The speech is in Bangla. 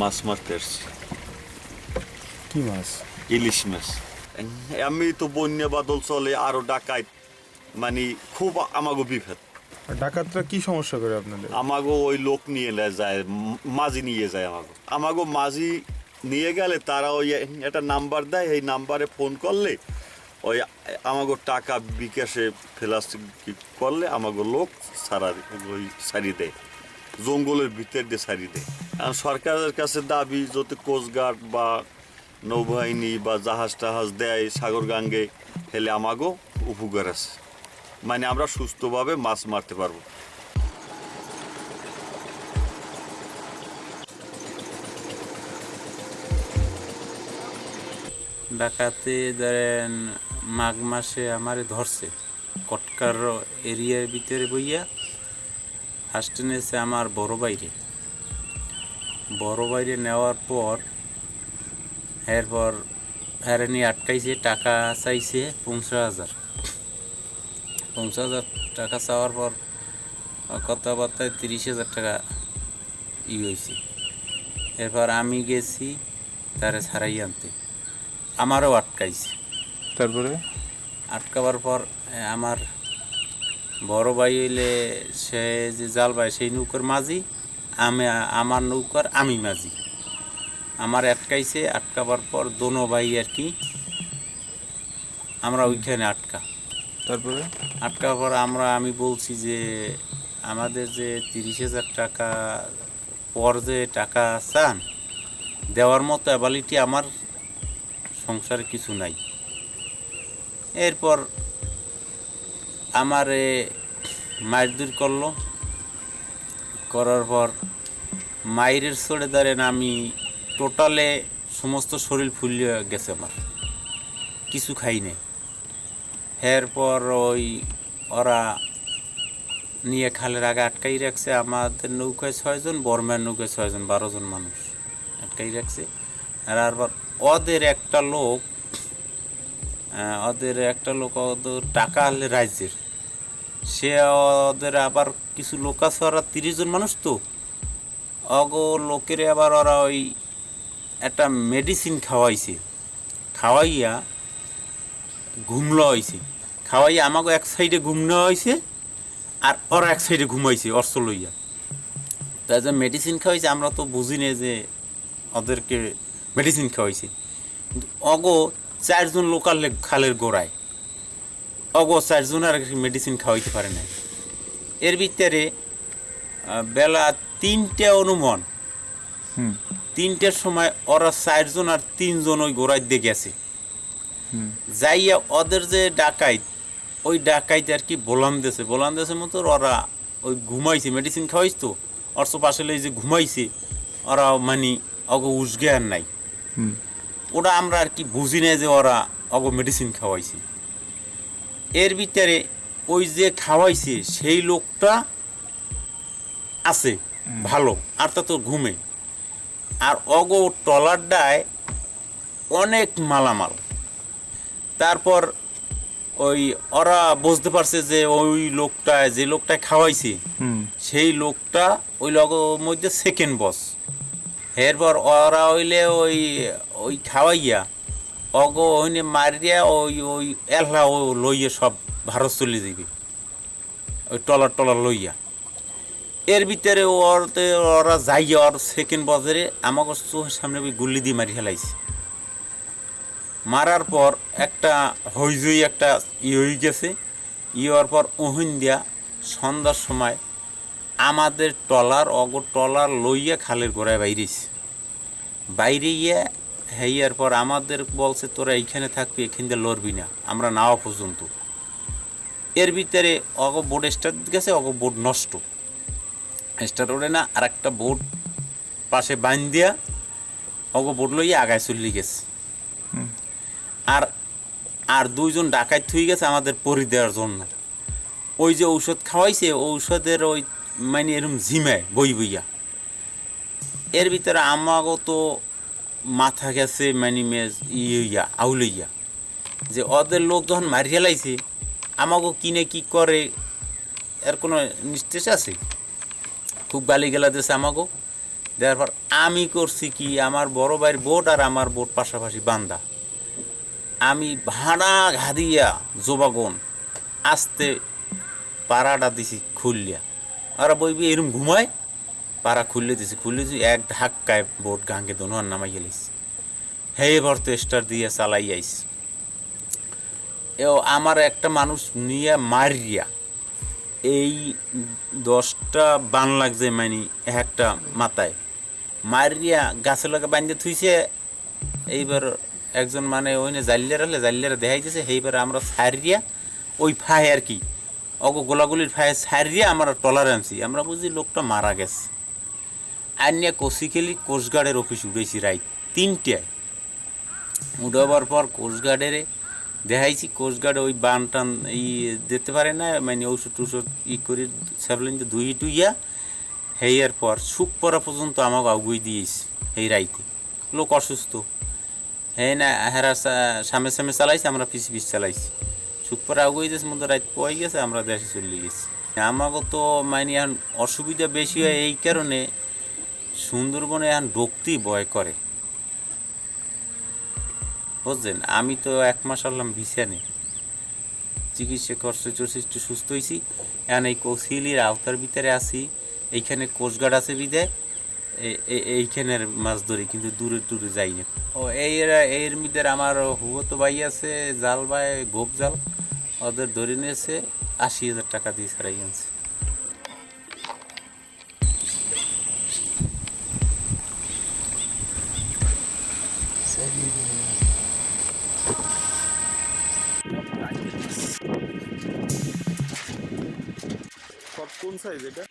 মাছ মারতে আসছি কি মাছ? ইলিশ মাছ। আমি তো বন্যা বাদল চলে আরও ডাকাত। মানে খুব আমাগো বিভেদ ডাকাতরা কি সমস্যা করে আপনাদের? আমাগো ওই লোক নিয়ে যায় মাঝি নিয়ে যায় আমাগো। আমাগো মাঝি নিয়ে গেলে তারা ওই একটা নাম্বার দেয় এই নাম্বারে ফোন করলে ওই আমাগো টাকা বিকাশে ফেলাস করলে আমাগো লোক সারা ওই সারি দেয়। জঙ্গলের ভিতর দিয়ে সারি দেয়। আর সরকারের কাছে দাবি, যদি কোস্টগার্ড বা নৌবাহিনী বা জাহাজ টাহাজ দেয় সাগর গাঙ্গে হেলে আমাগো উপকার আছে। মানে আমরা সুস্থভাবে মাছ মারতে পারব। ডাকাতে ধরেন মাঘ মাসে আমারে ধরছে। কটকার এরিয়ার ভিতরে বইয়া ফার্স্টে নিয়েছে আমার বড় বাইরে বড় বাইরে নেওয়ার পর এরপর হ্যারে নিয়ে আটকাইছে টাকা চাইছে পঞ্চাশ হাজার। পঞ্চাশ হাজার টাকা চাওয়ার পর কথাবার্তায় তিরিশ হাজার টাকা ই হয়েছে এরপর আমি গেছি তারে ছাড়াই আনতে। আমারও আটকাইছে। তারপরে? আটকাবার পর আমার বড় ভাই হইলে সে যে জাল ভাই সেই নৌকার মাঝি আমি আমার নৌকার আমি মাঝি। আমার আটকাইছে আটকাবার পর দোনো ভাই আর কি আমরা ওইখানে আটকা। তারপরে? আটকাবার পর আমরা আমি বলছি যে আমাদের যে তিরিশ হাজার টাকা পর যে টাকা চান দেওয়ার মতো অ্যাবিলিটি আমার সংসারে কিছু নাই। এরপর আমারে মারধর করল। করার পর মায়ের চড়ে দাঁড়েন আমি টোটালে সমস্ত শরীর ফুলিয়ে গেছে আমার। কিছু খাই নাই। এরপর ওই ওরা নিয়ে খালের আগে আটকাই রাখছে। আমাদের নৌকায় ছয়জন, বর্মার নৌকায় ছয়জন বারোজন মানুষ আটকাই রাখছে। আর আবার ওদের একটা লোক ওদের একটা লোক ওদের টাকা আনলে রাজ্যের। সে ওদের আবার কিছু লোক আছে, ওরা তিরিশ জন মানুষ তো। অগো লোকের আবার ওরা ওই একটা মেডিসিন খাওয়াইছে। খাওয়াইয়া ঘুমলো হয়েছে খাওয়াইয়া আমাকে এক সাইডে ঘুমনো হয়েছে আর ওরা এক সাইডে ঘুমাইছে, অর্থ লইয়া। তাই যে মেডিসিন খাওয়াইছে, আমরা তো বুঝি না যে ওদেরকে মেডিসিন খাওয়াইছে। কিন্তু অগো চারজন লোকাল খালের গোড়ায়। অগো চারজন আর মেডিসিন খাওয়াইতে পারে না এর ভিতরে বেলা তিনটে অনুমান। তিনটের সময় ওরা চারজন আর তিনজন ওই গোড়ায় দিয়ে গেছে। যাইয়া ওদের যে ডাকাইত ওই ডাকাইতে আর কি বোলাম দেছে বোলাম দেছে মতো ওরা ওই ঘুমাইছে মেডিসিন খাওয়াইছ তো। অর্থ পাশে যে ঘুমাইছে ওরা মানে অগ উসগে আর নাই। হুম। ওরা আমরা আর কি বুঝি না যে ওরা অগ মেডিসিন খাওয়াইছে। এর ভিতরে ওই যে খাওয়াইছে সেই লোকটা আছে ভালো আর তা তো ঘুমে। আর অগ টলারডায় অনেক মালামাল। তারপর ওই ওরা বুঝতে পারছে যে ওই লোকটা যে লোকটা খাওয়াইছে হুম। সেই লোকটা ওই লগ মধ্যে সেকেন্ড বস এরপর ওরা হইলে ওই ওই খাওয়াইয়া অগ, ওইনে মারিয়া, ওই ওই এলহা ও লইয়া সব ভারত চলে যাবে ওই টলার টলার লইয়া। এর ভিতরে ওর ওরা যাইয়া ওর সেকেন্ড বছরে আমাকে চোখের সামনে গুল্লি দিয়ে মারি ফেলাইছে মারার পর একটা হইজই একটা ই হয়ে গেছে। ই হওয়ার পর ওহিন দিয়া সন্ধ্যার সময় আমাদের টলার, অগ টলার লইয়া খালের গোড়ায় বাইরেছে। বাইরে গিয়ে হেয়ার পর আমাদের বলছে তোরা এইখানে থাকবি এখান দিয়ে লড়বি না। আমরা নাওয়া পর্যন্ত। এর ভিতরে অগ বোট স্টার্ট গেছে অগ বোট নষ্ট। স্টার্ট ওঠে না আর একটা বোট পাশে বাইন দিয়া অগ বোট লইয়া আগায় চলে গেছে। আর আর দুইজন ডাকাত থুই গেছে আমাদের পরি দেওয়ার জন্য। ওই যে ঔষধ খাওয়াইছে ঔষধের ওই মানে এরকম ঝিমায় বই বইয়া। এর ভিতরে আমাগো তো মাথা গেছে মানে ইয়া আউলইয়া যে ওদের লোক যখন মারিয়া লাইছে, আমাগো কিনে কি করে, এর কোনো নির্দেশ আছে? খুব গালি গেলা দিয়েছে আমাগো। দেওয়ার পর আমি করছি কি, আমার বড় ভাইয়ের বোট আর আমার বোট পাশাপাশি বান্দা। আমি ভাড়া ঘাদিয়া জোবাগন আস্তে পাড়াটা দিছি খুললিয়া। আর বইবি, এরম ঘুমায়? পাড়া খুললে দিছি খুললে দিছি এক ধাক্কায় বোট গাঙ্গে দোনোয়ার নামাই গেলিছি হে এবার তো স্টার দিয়ে চালাই এও আমার একটা মানুষ নিয়ে মারিয়া এই দশটা বান লাগছে মানে একটা মাথায়। মারিয়া গাছের লগে বান্ধে থুইছে, এইবার একজন মানে ওই না জাল্লিয়ার হলে জাল্লিয়ারা দেখাই দিয়েছে সেইবার আমরা সারিয়া ওই ফায় আর কি, অগো গোলাগুলির ফায়ে সারিয়া আমরা টলার আনছি। আমরা বুঝি লোকটা মারা গেছে। আর নিয়ে কষিকেলি কোস্টগার্ডের অফিস উঠেছি রাইট তিনটায়। উঠাবার পর কোস্টগার্ডের দেখাইছি। কোস্টগার্ড ওই বান টান ই দিতে পারে না মানে ঔষধ টুষধ ই করে স্যাভলিন ধুই টুইয়া হেয়ার পর সুপ পরা পর্যন্ত আমাকে আগুই দিয়েছি এই রাইতে। লোক অসুস্থ। হ্যাঁ না, হেরা সামনে সামনে চালাইছে, আমরা পিছ পিছ চালাইছি। সুপ পরা আগুই দিয়েছে মধ্যে রাত পয়ে গেছে, আমরা দেশে চলে গেছি। আমাকে তো মানে এখন অসুবিধা বেশি হয় এই কারণে সুন্দরবনে এখন ঢুকতেই ভয় করে। বুঝলেন? আমি তো এক মাস আনলাম বিছানে চিকিৎসা করছে চলছে একটু সুস্থ হয়েছি এখন এই কৌশিলির আওতার ভিতরে এইখানে আছে এ- এইখানের মাছ ধরি, কিন্তু দূরে দূরে যাই না। ও এই এর মধ্যে আমার হুবতো ভাই আছে, জাল ভাই, গোপ জাল। ওদের ধরে নিয়েছে, আশি হাজার টাকা দিয়ে ছাড়াই আনছে। কোন সাইজ এটা?